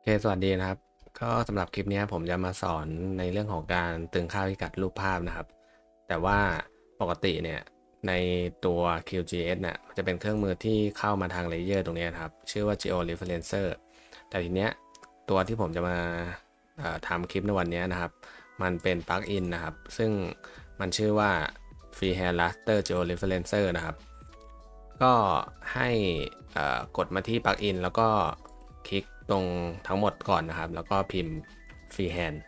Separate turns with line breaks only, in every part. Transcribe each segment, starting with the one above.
โอเคสวัสดีนะครับ ก็สำหรับคลิปนี้ผมจะมาสอนในเรื่องของการตึงค่าพิกัดรูปภาพนะครับ แต่ว่าปกติเนี่ยในตัว QGIS เนี่ยมันจะเป็นเครื่องมือที่เข้ามาทางเลเยอร์ตรงนี้นครับ ชื่อว่า Geo Referencer แต่ทีเนี้ยตัวที่ผมจะมาทำคลิปในวันนี้นะครับ มันเป็นปลั๊กอินนะครับ ซึ่งมันชื่อว่า Freehand Raster Geo Referencer นะครับ ก็ให้กดมาที่ปลั๊กอินแล้วก็คลิก ตรงทั้งหมดก่อนนะครับ แล้วก็พิมพ์ freehand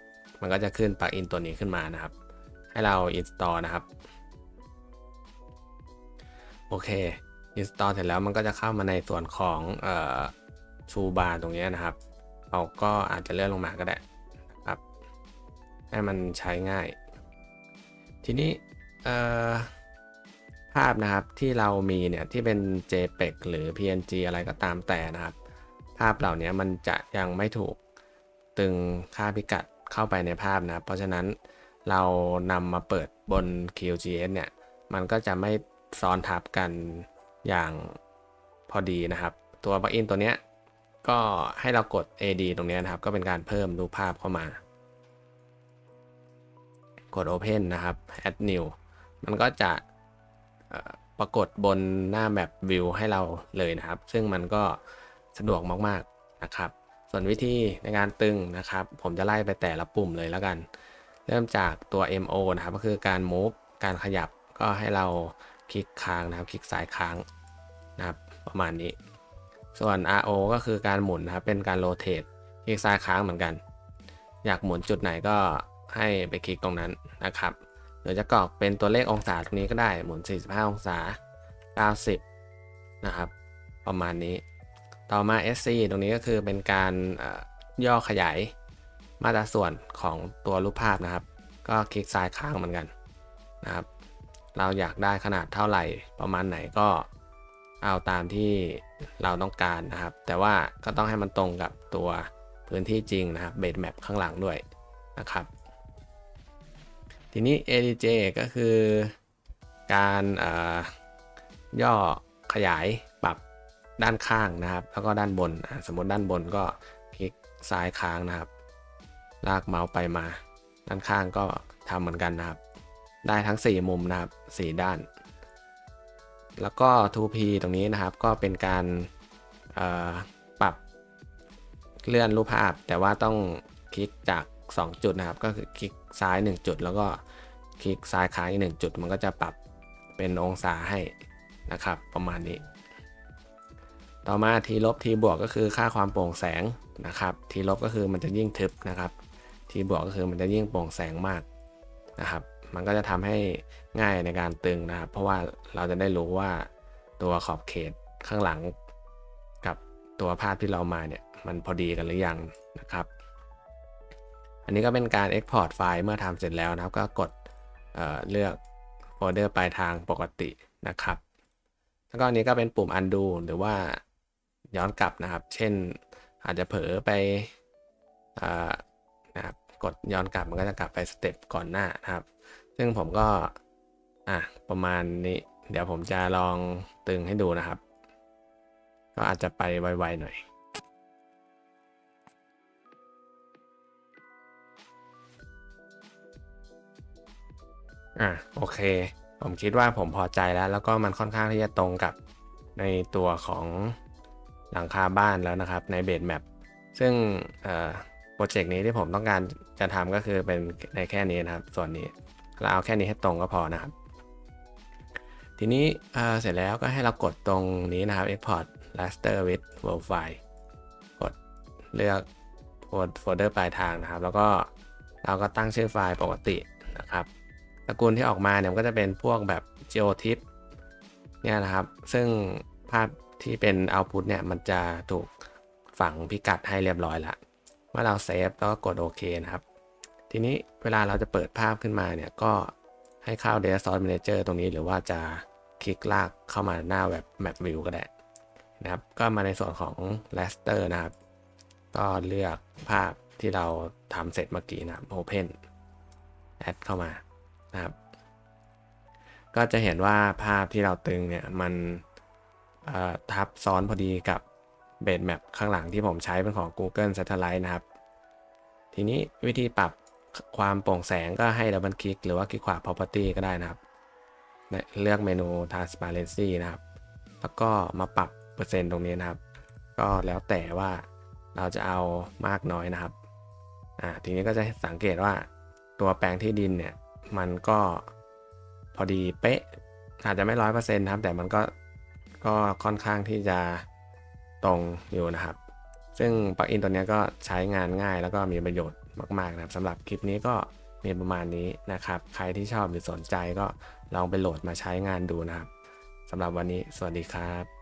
มันก็จะขึ้นปลั๊กอินตัวนี้ขึ้นมานะครับ ให้เรา install นะครับ โอเค install เสร็จแล้วมันก็จะเข้ามาในส่วนของเอ่อ toolbar ตรงนี้นะครับ เราก็อาจจะเลื่อนลงมาก็ได้นะครับ ให้มันใช้ง่าย ทีนี้ภาพนะครับที่เรามีเนี่ยที่เป็น JPEG หรือ PNG อะไรก็ตามแต่นะครับ ภาพเหล่านี้มันจะยังไม่ถูกตึงค่าพิกัดเข้าไปในภาพนะ เพราะฉะนั้นเรานำมาเปิดบน QGIS เนี่ย มันก็จะไม่ซ้อนทับกันอย่างพอดีนะครับ ตัวปลั๊กอินตัวเนี้ยก็ให้เรากด AD ตรงนี้นะครับ ก็เป็นการเพิ่มรูปภาพเข้ามา กด Open นะครับ Add New มันก็จะปรากฏบนหน้าแมปวิวให้เราเลยนะครับ ซึ่งมันก็ สะดวกมากๆนะครับ ส่วนวิธีในการตึงนะครับ ผมจะไล่ไปแต่ละปุ่มเลยแล้วกัน เริ่มจากตัว MO นะครับก็คือการ move การขยับก็ให้เราคลิกค้างนะครับ คลิกซ้ายค้างนะครับประมาณนี้ ส่วน RO ก็คือการหมุนนะครับเป็นการ rotate คลิกซ้ายค้างเหมือนกัน อยากหมุนจุดไหนก็ให้ไปคลิกตรงนั้นนะครับหรือจะกรอกเป็นตัวเลของศาตรงนี้ก็ได้หมุน 45 องศา 90 นะครับ ประมาณนี้ ต่อมา SC ตรงนี้ก็คือเป็นการย่อขยายมาตราส่วนของตัวรูปภาพนะครับ ก็คลิกซ้ายข้างเหมือนกันนะครับ เราอยากได้ขนาดเท่าไหร่ประมาณไหนก็เอาตามที่เราต้องการนะครับ แต่ว่าก็ต้องให้มันตรงกับตัวพื้นที่จริงนะครับเบสแมปข้างหลังด้วยนะครับ ทีนี้ ADJ ก็คือการย่อขยาย ด้านข้างนะครับ แล้วก็ด้านบน สมมติด้านบนก็คลิกซ้ายค้างนะครับ ลากเมาส์ไปมา ด้านข้างก็ทำเหมือนกันนะครับ ได้ทั้ง 4 มุมนะครับ 4 ด้าน แล้วก็ 2P ตรงนี้นะครับก็เป็นการปรับเลื่อนรูปภาพ แต่ว่าต้องคลิกจาก 2 จุดนะครับ ก็คือคลิกซ้าย 1 จุด แล้วก็คลิกซ้ายค้างอีก1จุด มันก็จะปรับเป็นองศาให้นะครับ ประมาณนี้ ต่อมาทีลบทีบวกก็คือค่าความโปร่งแสงนะครับทีลบก็คือมันจะยิ่งทึบนะครับทีบวกก็คือมันจะยิ่งโปร่งแสงมากนะครับ มันก็จะทำให้ง่ายในการตึงนะครับ เพราะว่าเราจะได้รู้ว่าตัวขอบเขตข้างหลัง กับตัวภาพที่เรามาเนี่ยมันพอดีกันหรือยังนะครับ อันนี้ก็เป็นการ Export ไฟล์เมื่อทำเสร็จแล้วนะครับ ก็กดเเลือกโฟลเดอร์ปลายทางปกตินะครับ แล้วก็อันนี้ก็เป็นปุ่ม undo หรือว่า ย้อนกลับนะครับ เช่นอาจจะเผลอไปอนะครับกดย้อนกลับมันก็จะกลับไปสเต็ปก่อนหน้านะครับ ซึ่งผมก็อะประมาณนี้ เดี๋ยวผมจะลองตึงให้ดูนะครับ ก็อาจจะไปไวๆหน่อยอะโอเค ผมคิดว่าผมพอใจแล้ว แล้วก็มันค่อนข้างที่จะตรงกับในตัวของ หลังคาบ้านแล้วนะครับในเบสแมปซึ่งโปรเจกต์นี้ที่ผมต้องการจะทำก็คือเป็นในแค่นี้นะครับ ส่วนนี้เราเอาแค่นี้ให้ตรงก็พอนะครับ ทีนี้เเสร็จแล้วก็ให้เรากดตรงนี้นะครับ export raster with world file กดเลือกโฟลเดอร์ปลายทางนะครับ แล้วก็เราก็ตั้งชื่อไฟล์ปกตินะครับตระกูลที่ออกมาเนี่ยก็จะเป็นพวกแบบ geotip เนี่ยนะครับ ซึ่งภาพ ที่เป็น output เนี่ย มันจะถูกฝังพิกัดให้เรียบร้อยละเมื่อเราเซฟแล้วก็กดโอเคนะครับ ทีนี้เวลาเราจะเปิดภาพขึ้นมาเนี่ย ก็ให้เข้า Data Source Manager ตรงนี้หรือว่าจะคลิกลากเข้ามาหน้าเว็บ Map View ก็ได้นะครับ ก็มาในส่วนของ Raster นะครับ ก็เลือกภาพที่เราทำเสร็จเมื่อกี้นะครับ Open Add เข้ามานะครับ ก็จะเห็นว่าภาพที่เราตึงเนี่ยมัน ทับซ้อนพอดีกับเบสแมปข้างหลังที่ผมใช้เป็นของ Google Satellite นะครับ ทีนี้วิธีปรับความโปร่งแสงก็ให้ดับเบิลคลิกหรือว่าคลิกขวา property ก็ได้นะครับ เลือกเมนู transparency นะครับ แล้วก็มาปรับเปอร์เซ็นต์ตรงนี้นะครับ ก็แล้วแต่ว่าเราจะเอามากน้อยนะครับ อ่า ทีนี้ก็จะสังเกตว่าตัวแปลงที่ดินเนี่ย มันก็พอดีเป๊ะ อาจจะไม่ร้อยเปอร์เซ็นต์ครับ แต่มันก็ ก็ค่อนข้างที่จะตรงอยู่นะครับ ซึ่งปลั๊กอินตัวนี้ก็ใช้งานง่ายแล้วก็มีประโยชน์มากๆนะครับสำหรับคลิปนี้ก็มีประมาณนี้นะครับ ใครที่ชอบหรือสนใจก็ลองไปโหลดมาใช้งานดูนะครับสำหรับวันนี้สวัสดีครับ